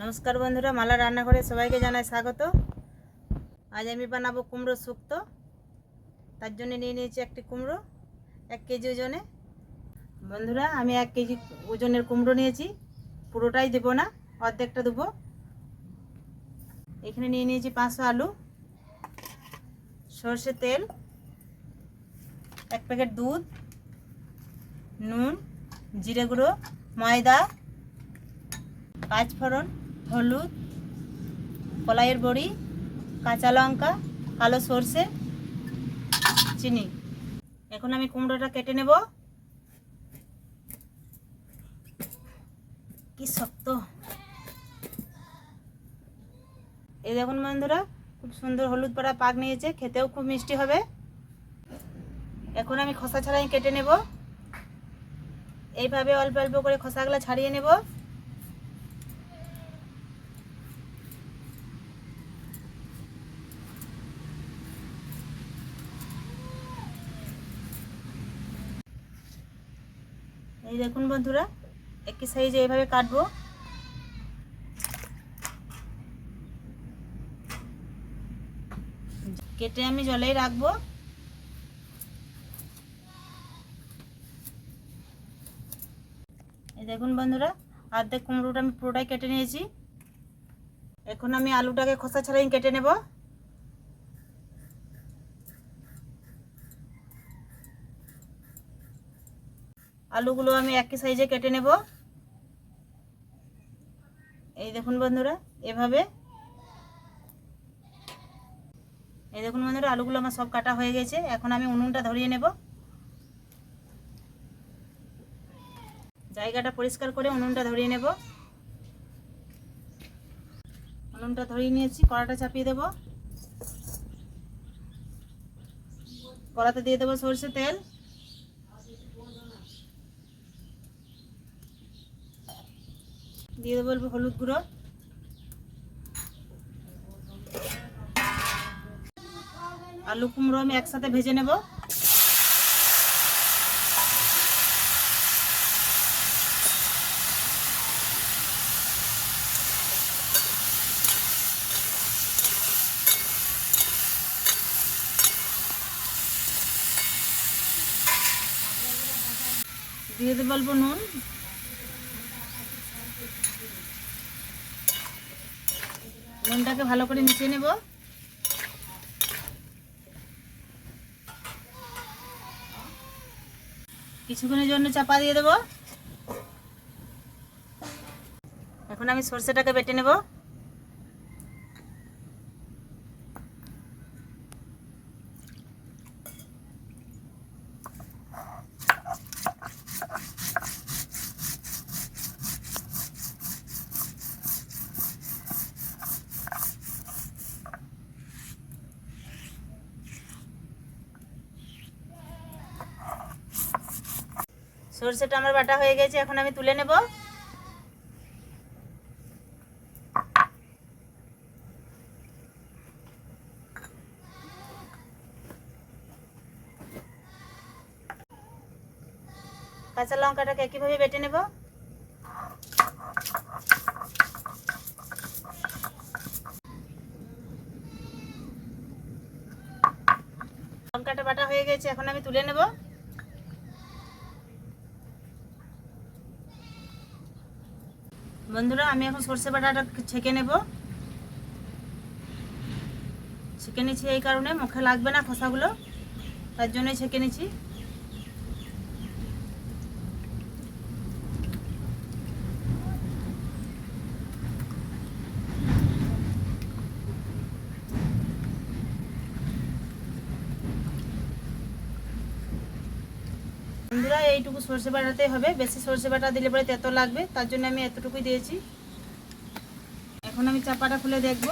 নমস্কার বন্ধুরা, মালা রান্নাঘরে সবাইকে জানাই স্বাগত। আজ আমি বানাবো কুমড়ো শুক্তো। তার জন্য নিয়ে নিয়েছি একটি কুমড়ো, এক কেজি ওজনে। বন্ধুরা, আমি এক কেজি ওজনের কুমড়ো নিয়েছি। পুরোটাই দেবো না, অর্ধেকটা দেবো। এখানে নিয়ে নিয়েছি পাঁচশো আলু সর্ষে তেল, এক প্যাকেট দুধ, নুন, জিরে গুঁড়ো, ময়দা পাঁচ পাঁচফোড়ন হলুদ, কলাইয়ের বড়ি, কাঁচা লঙ্কা, কালো সর্ষে, চিনি। এখন আমি কুমড়োটা কেটে নেব। কি শক্ত। এই দেখুন বন্ধুরা, খুব সুন্দর হলুদ পাড়া পাক নিয়েছে, খেতেও খুব মিষ্টি হবে। এখন আমি খোসা ছাড়াই কেটে নেব। এইভাবে অল্প অল্প করে খোসাগুলো ছাড়িয়ে নেব। এই দেখুন বন্ধুরা, একই সাইজে এইভাবে কাটবো। কেটে আমি জলেই রাখব। এই দেখুন বন্ধুরা, অর্ধেক কুমড়োটা আমি পুরোটাই কেটে নিয়েছি। এখন আমি আলুটাকে খোসা ছাড়াই কেটে নেব। আলুগুলো আমি একই সাইজে কেটে নেব। এই দেখুন বন্ধুরা, এভাবে। এই দেখুন বন্ধুরা, আলুগুলো আমার সব কাটা হয়ে গেছে। এখন আমি উনুনটা ধরিয়ে নেব। জায়গাটা পরিষ্কার করে উনুনটা ধরিয়ে নেব। উনুনটা ধরিয়ে নিয়েছি, কড়াটা চাপিয়ে দেব। কড়াতে দিয়ে দেবো সরষে তেল। দিয়ে দেবো হলুদ গুঁড়ো। আলু কুমড়ো আমি একসাথে ভেজে নেব। দিয়ে দেবো নুন। নুনটাকে ভালো করে মিশিয়ে নেব। কিছুক্ষণের জন্য চাপা দিয়ে দেব। এখন আমি সর্ষেটাকে বেটে নেব। সর্ষেটা আমার বাটা হয়ে গেছে, এখন আমি তুলে নেব। কাঁচা লঙ্কাটাকে একইভাবে বেটে নেব। লঙ্কাটা বাটা হয়ে গেছে, এখন আমি তুলে নেব। বন্ধুরা, আমি এখন সর্ষে বাটাটা ছেঁকে নেব। ছেঁকে নিচ্ছি এই কারণে, মুখে লাগবে না খোসাগুলো, তার জন্যই ছেঁকে নিচ্ছি বন্ধুরা এইটুকু সর্ষে বাটাতে হবে। বেশি সর্ষে বাটা দিলে পরে তেতো লাগবে, তার জন্য আমি এতটুকুই দিয়েছি। এখন আমি চাপাটা খুলে দেখব।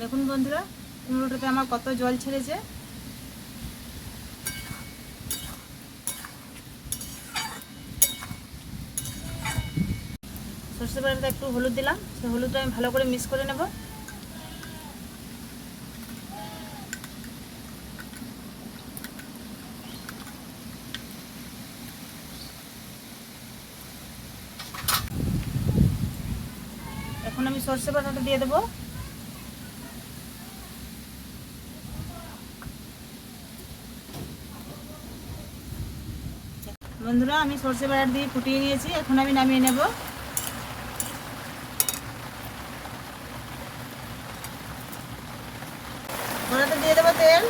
দেখুন বন্ধুরা, কুমড়োটাতে আমার কত জল ছেড়েছে। সর্ষে বাটাতে একটু হলুদ দিলাম সেই হলুদটা আমি ভালো করে মিক্স করে নেব। এখন আমি সর্ষে বাটাটা দিয়ে দেবো। বন্ধুরা, আমি সর্ষে বাটা দিয়ে ফুটিয়ে নিয়েছি, এখন আমি নামিয়ে নেব। দিয়ে দেবো তেল।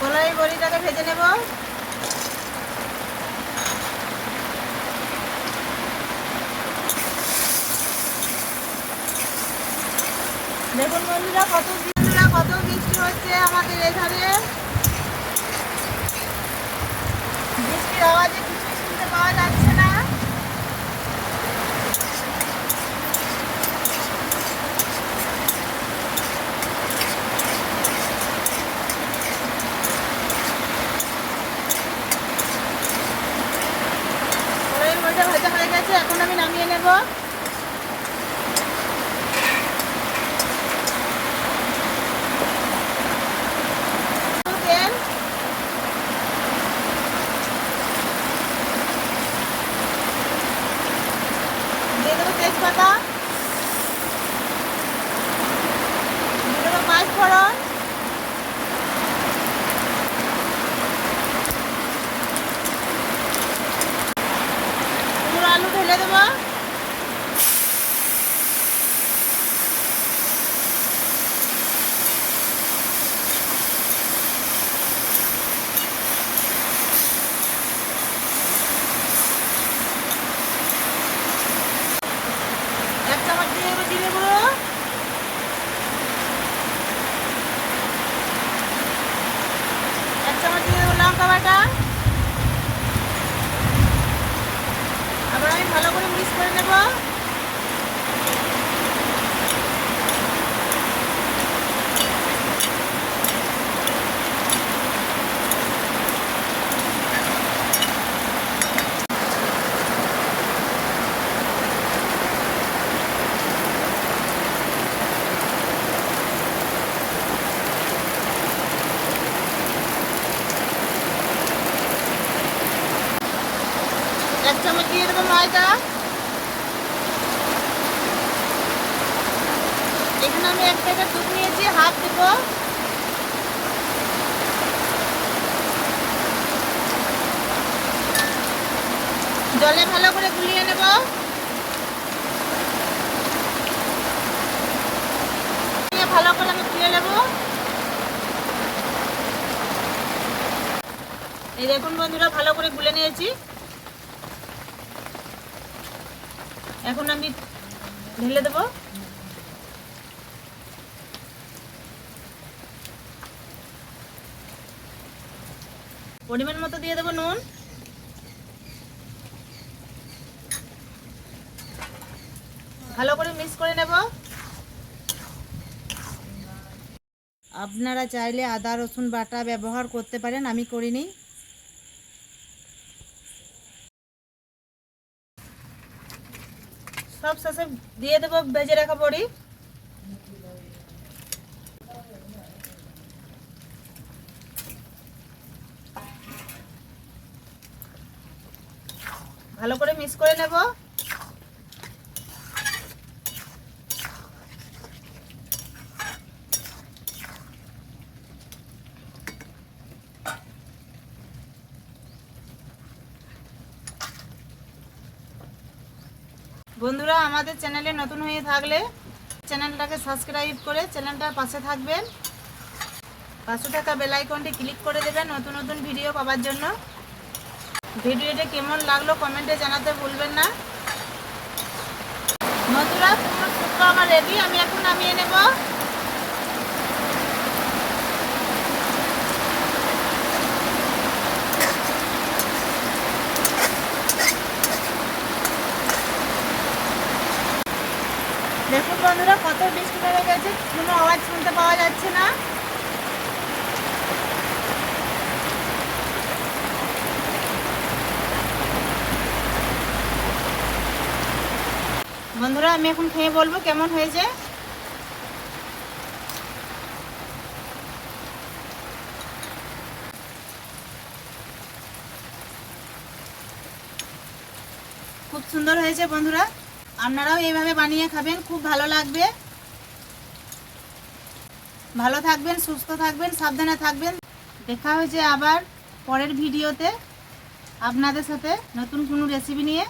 কলাই বড়িটাকে ভেজে নেব। দেখুন বন্ধুরা কত কত বৃষ্টি হচ্ছে আমাদের এখানে। বৃষ্টির আওয়াজে কিছুই শুনতে পাওয়া যাচ্ছে না কড়াইয়ের মধ্যে ভাজা হয়ে গেছে এখন আমি নামিয়ে নেব তেল দিয়ে দেবো তেজপাতা দিয়ে দেবো পাঁচ ফোড়ন কুমড়ো আলু ঢেলে দেবো এক চামচ দিয়ে দেবো জিরে গুঁড়ো এক চামচ দিয়ে দেবো লঙ্কা বাটা আবার আমি ভালো করে মিক্স করে নেব দিয়ে দেবো ময়দা। এখানে আমি এক প্যাকেট দুধ নিয়েছি, হাফ দেবো। জলে ভালো করে গুলিয়ে নেব। ভালো করে আমি গুলিয়ে নেব। এই দেখুন বন্ধুরা, ভালো করে গুলে নিয়েছি। এখন আমি ঢেলে দেবো। পরিমাণ মতো দিয়ে দেবো নুন। ভালো করে মিক্স করে নেব। আপনারা চাইলে আদা, রসুন বাটা ব্যবহার করতে পারেন, আমি করিনি। সব শেষে দিয়ে দেবো ভেজে রাখা বড়ি। ভালো করে মিক্স করে নেব। বন্ধুরা, আমাদের চ্যানেলে নতুন হয়ে থাকলে চ্যানেলটাকে সাবস্ক্রাইব করে চ্যানেলটার পাশে থাকবেন। পাশে থাকা বেলাইকনটি ক্লিক করে দেবেন নতুন নতুন ভিডিও পাওয়ার জন্য। ভিডিওটি কেমন লাগল কমেন্টে জানাতে ভুলবেন না। বন্ধুরা আমার রেডি আমি এখন নামিয়ে নেব দেখুন বন্ধুরা গেছে। কোনো আওয়াজ শুনতে পাওয়া যাচ্ছে না। বন্ধুরা, আমি এখন খেয়ে বলব কেমন হয়েছে। খুব সুন্দর হয়েছে বন্ধুরা। আপনারাও এইভাবে বানিয়ে খাবেন, খুব ভালো লাগবে। ভালো থাকবেন, সুস্থ থাকবেন, সাবধানে থাকবেন। দেখা হয়েছে আবার পরের ভিডিওতে আপনাদের সাথে নতুন কোনো রেসিপি নিয়ে।